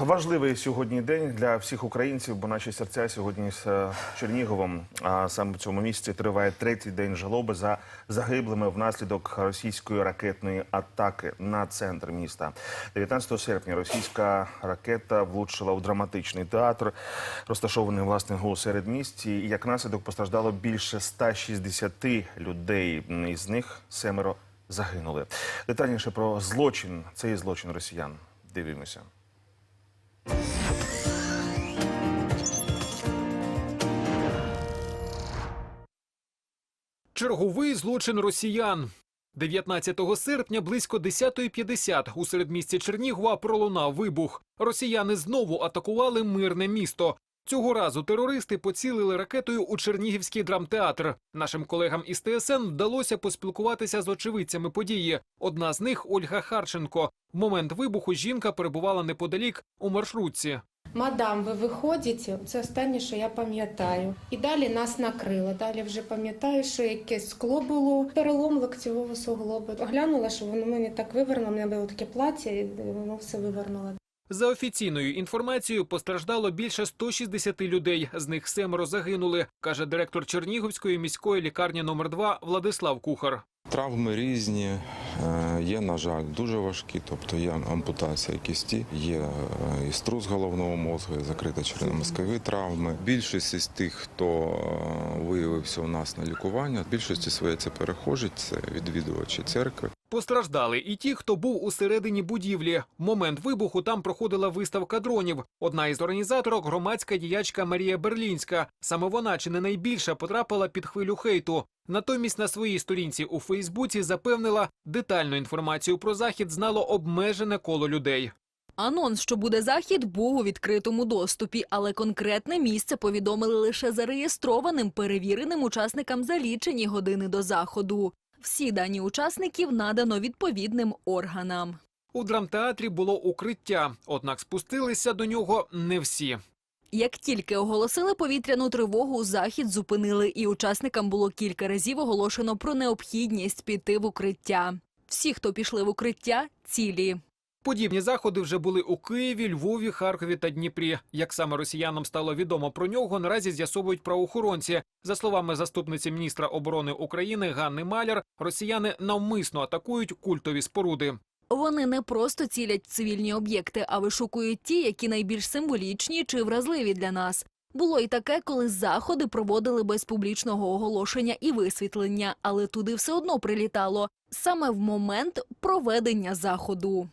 Важливий сьогодні день для всіх українців, бо наші серця сьогодні з е, Черніговом. А саме в цьому місці триває третій день жалоби за загиблими внаслідок російської ракетної атаки на центр міста. 19 серпня російська ракета влучила у драматичний театр, розташований власне у середмісті. Як наслідок постраждало більше 160 людей. Із них семеро загинули. Детальніше про злочин, цей злочин росіян. Дивимося. Черговий злочин росіян. 19 серпня близько 10.50 у середмісті Чернігова пролунав вибух. Росіяни знову атакували мирне місто. Цього разу терористи поцілили ракетою у Чернігівський драмтеатр. Нашим колегам із ТСН вдалося поспілкуватися з очевидцями події. Одна з них Ольга Харченко. В момент вибуху жінка перебувала неподалік у маршрутці. Мадам, ви виходите? Це останнє, що я пам'ятаю. І далі нас накрило. Далі вже пам'ятаю, що якесь скло було, перелом локтєвого суглобу. Оглянула, що воно мені так вивернуло, мене було таке плаття, і воно все вивернуло. За офіційною інформацією, постраждало більше 160 людей. З них семеро загинули, каже директор Чернігівської міської лікарні номер 2 Владислав Кухар. Травми різні, е, є, на жаль, дуже важкі, тобто є ампутація кісті, є е, і струс головного мозку, і закрита черепно-мозкові травми. Більшість із тих, хто е, виявився у нас на лікування, більшості своєї це перехожі, це відвідувачі церкви. Постраждали і ті, хто був усередині будівлі. В момент вибуху там проходила виставка дронів. Одна із організаторок громадська діячка Марія Берлінська. Саме вона чи не найбільше потрапила під хвилю хейту. Натомість на своїй сторінці у Фейсбуці запевнила, детальну інформацію про захід знало обмежене коло людей. Анонс, що буде захід, був у відкритому доступі, але конкретне місце повідомили лише зареєстрованим перевіреним учасникам за лічені години до заходу. Всі дані учасників надано відповідним органам. У драмтеатрі було укриття, однак спустилися до нього не всі. Як тільки оголосили повітряну тривогу, захід зупинили, і учасникам було кілька разів оголошено про необхідність піти в укриття. Всі, хто пішли в укриття, цілі. Подібні заходи вже були у Києві, Львові, Харкові та Дніпрі. Як саме росіянам стало відомо про нього, наразі з'ясовують правоохоронці. За словами заступниці міністра оборони України Ганни Маляр, росіяни навмисно атакують культові споруди. Вони не просто цілять цивільні об'єкти, а вишукують ті, які найбільш символічні чи вразливі для нас. Було і таке, коли заходи проводили без публічного оголошення і висвітлення, але туди все одно прилітало саме в момент проведення заходу.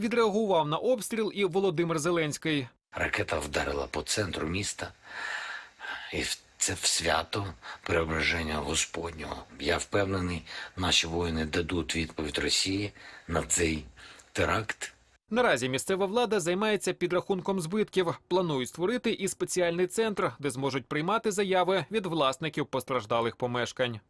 Відреагував на обстріл і Володимир Зеленський. Ракета вдарила по центру міста, і це в свято преображення Господнього. Я впевнений, наші воїни дадуть відповідь Росії на цей теракт. Наразі місцева влада займається підрахунком збитків. Планують створити і спеціальний центр, де зможуть приймати заяви від власників постраждалих помешкань.